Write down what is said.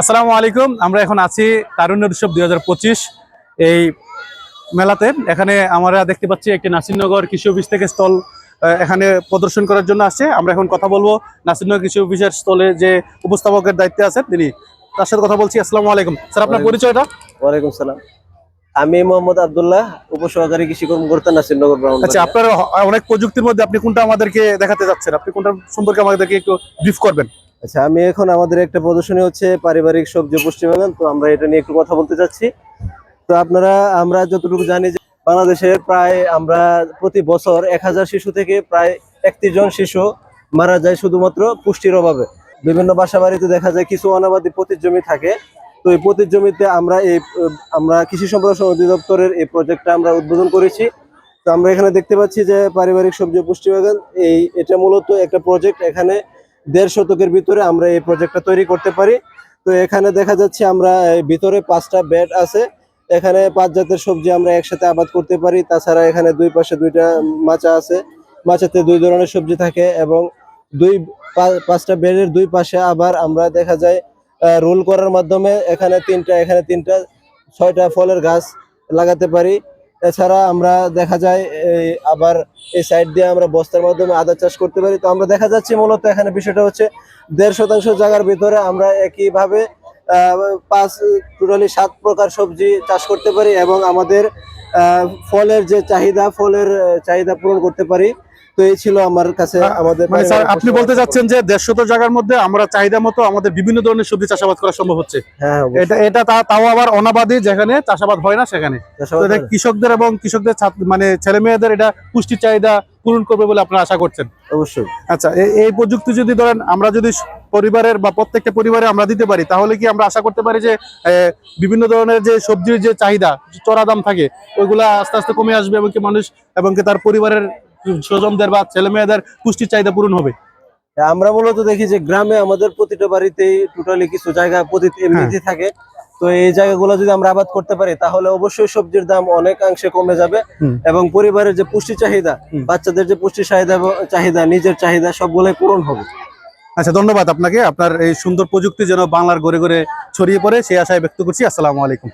আসসালামু আলাইকুম আমরা এখন আছি তারুণ্য উৎসব দুই হাজার পঁচিশ এই মেলাতে। এখানে আমরা দেখতে পাচ্ছি একটি নাসিরনগর কৃষি অফিস থেকে স্টল এখানে প্রদর্শন করার জন্য আসছে। আমরা এখন কথা বলব নাসিরনগর কৃষি অফিসের স্টলে যে উপস্থাপকের দায়িত্বে আছেন তিনি। তার সাথে কথা বলছি আসসালামু আলাইকুম। স্যার আপনার পরিচয়টা? ওয়ালাইকুম সালাম। আমি মোহাম্মদ আব্দুল্লাহ উপসহকারী কৃষি কর্মকর্তা নাসিরনগর ব্রাউন আচ্ছা আপনার অনেক প্রযুক্তির মধ্যে আপনি কোনটা আমাদেরকে দেখাতে যাচ্ছেন? আপনি কোনটা সম্পর্কে আমাদেরকে একটু ব্রিফ করবেন? আচ্ছা আমি এখন আমাদের একটা প্রদর্শনী হচ্ছে পারিবারিক সবজি পুষ্টি বাগান তো আমরা এটা নিয়ে একটু কথা বলতে চাচ্ছি। তো আপনারা, আমরা যতটুকু জানি যে বাংলাদেশের প্রায় আমরা প্রতি বছর এক হাজার শিশু থেকে প্রায় একত্রিশ জন শিশু মারা যায় শুধুমাত্র পুষ্টির অভাবে। বিভিন্ন বাসা বাড়িতে দেখা যায় কিছু অনাবাদী পতির জমি থাকে। তো এই পতির জমিতে আমরা এই, আমরা কৃষি সম্প্রসারণ অধিদপ্তরের এই প্রজেক্টটা আমরা উদ্বোধন করেছি। তো আমরা এখানে দেখতে পাচ্ছি যে পারিবারিক সবজি পুষ্টি বাগান এই, এটা মূলত একটা প্রজেক্ট। এখানে দেড় শতকের ভিতরে আমরা এই প্রজেক্টটা তৈরি করতে পারি। তো এখানে দেখা যাচ্ছে আমরা ভিতরে পাঁচটা বেড আছে। এখানে পাঁচ জাতের সবজি আমরা একসাথে আবাদ করতে পারি। তাছাড়া এখানে দুই পাশে দুইটা মাচা আছে। মাচাতে দুই ধরনের সবজি থাকে এবং দুই পাঁচটা বেডের দুই পাশে আবার আমরা দেখা যায় রোল করার মাধ্যমে এখানে তিনটা এখানে তিনটা, ছয়টা ফলের গাছ লাগাতে পারি। এছাড়া আমরা দেখা যায় আবার এই সাইড দিয়ে আমরা বস্তার মাধ্যমে আদা চাষ করতে পারি। তো আমরা দেখা যাচ্ছে মূলত এখানে বিষয়টা হচ্ছে, দেড় শতাংশ জায়গার ভিতরে আমরা একইভাবে পাঁচ, টোটালি সাত প্রকার সবজি চাষ করতে পারি এবং আমাদের ফলের যে চাহিদা, ফলের, চাহিদা পূরণ করতে পারি। তো এই ছিল আমার কাছে আমাদের মানে স্যার আপনি বলতে চাচ্ছেন যে দেড়শত জায়গার মধ্যে আমরা চাহিদা মতো আমাদের বিভিন্ন ধরনের সবজি চাষাবাদ করা সম্ভব হচ্ছে। হ্যাঁ এটা এটা তা- তাও আবার অনাবাদী যেখানে চাষাবাদ হয় না সেখানে। কৃষকদের এবং কৃষকদের মানে ছেলে মেয়েদের এটা পুষ্টির চাহিদা পূরণ করবে বলে আপনারা আশা করছেন? অবশ্যই। আচ্ছা এই প্রযুক্তি যদি ধরেন আমরা যদি পরিবারের বা প্রত্যেকটা পরিবারে আমরা দিতে পারি তাহলে কি আমরা আশা করতে পারি যে বিভিন্ন ধরনের যে সবজির যে চাহিদা চড়া দাম থাকে ওইগুলা আস্তে আস্তে কমে আসবে এবং কি মানুষ এবং কি তার পরিবারের স্বজনদের বা ছেলে মেয়েদের পুষ্টির চাহিদা পূরণ হবে। আমরা মূলত দেখি যে গ্রামে আমাদের প্রতিটা বাড়িতেই টোটালি কিছু জায়গা প্রতি এমনিতে থাকে। তো এই জায়গাগুলো যদি আমরা আবাদ করতে পারি তাহলে অবশ্যই সবজির দাম অনেকাংশে কমে যাবে এবং পরিবারের যে পুষ্টি চাহিদা বাচ্চাদের যে পুষ্টি চাহিদা চাহিদা নিজের চাহিদা সবগুলোই পূরণ হবে। আচ্ছা ধন্যবাদ আপনাকে। আপনার এই সুন্দর প্রযুক্তি যেন বাংলার ঘরে ঘরে ছড়িয়ে পড়ে সেই আশায় ব্যক্ত করছি। আসসালামু আলাইকুম।